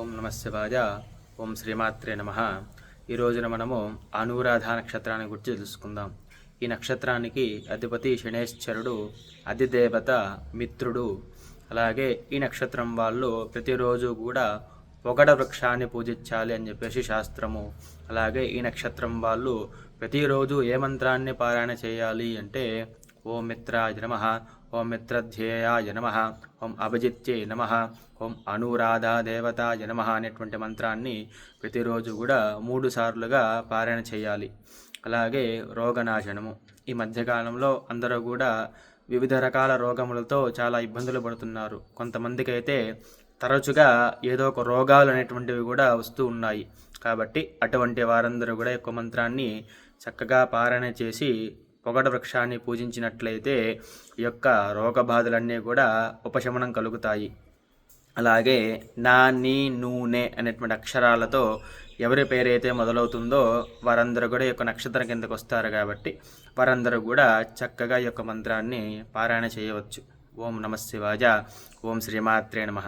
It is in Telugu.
ఓం నమశివాయ ఓం శ్రీమాత్రే నమ. ఈ రోజున మనము అనురాధ నక్షత్రాన్ని గురించి తెలుసుకుందాం. ఈ నక్షత్రానికి అధిపతి శనేశ్వరుడు అధిదేవత మిత్రుడు. అలాగే ఈ నక్షత్రం వాళ్ళు ప్రతిరోజు కూడా పొగడ వృక్షాన్ని పూజించాలి అని చెప్పేసి శాస్త్రము. అలాగే ఈ నక్షత్రం వాళ్ళు ప్రతిరోజు ఏ మంత్రాన్ని పారాయణ చేయాలి అంటే ఓం మిత్రాయ నమ. ఓం మిత్రధ్యేయాయ నమ. ఓం అభిజిత్యే నమ. ఓం అనురాధ దేవతాయ నమ అనేటువంటి మంత్రాన్ని ప్రతిరోజు కూడా మూడు సార్లుగా పారాయణ చేయాలి. అలాగే రోగనాశనము. ఈ మధ్యకాలంలో అందరూ కూడా వివిధ రకాల రోగములతో చాలా ఇబ్బందులు పడుతున్నారు. కొంతమందికి అయితే తరచుగా ఏదో ఒక రోగాలు అనేటువంటివి కూడా వస్తూ ఉన్నాయి. కాబట్టి అటువంటి వారందరూ కూడా ఎక్కువ యొక్క మంత్రాన్ని చక్కగా పారాయణ చేసి పొగడ వృక్షాన్ని పూజించినట్లయితే ఈ యొక్క రోగబాధలన్నీ కూడా ఉపశమనం కలుగుతాయి. అలాగే నా నీ నూనె అనేటువంటి అక్షరాలతో ఎవరి పేరైతే మొదలవుతుందో వారందరూ కూడా ఈ యొక్క నక్షత్రం కిందకు వస్తారు కాబట్టి వారందరూ కూడా చక్కగా ఈ యొక్క మంత్రాన్ని పారాయణ చేయవచ్చు. ఓం నమ శివాజ ఓం శ్రీమాత్రే నమః.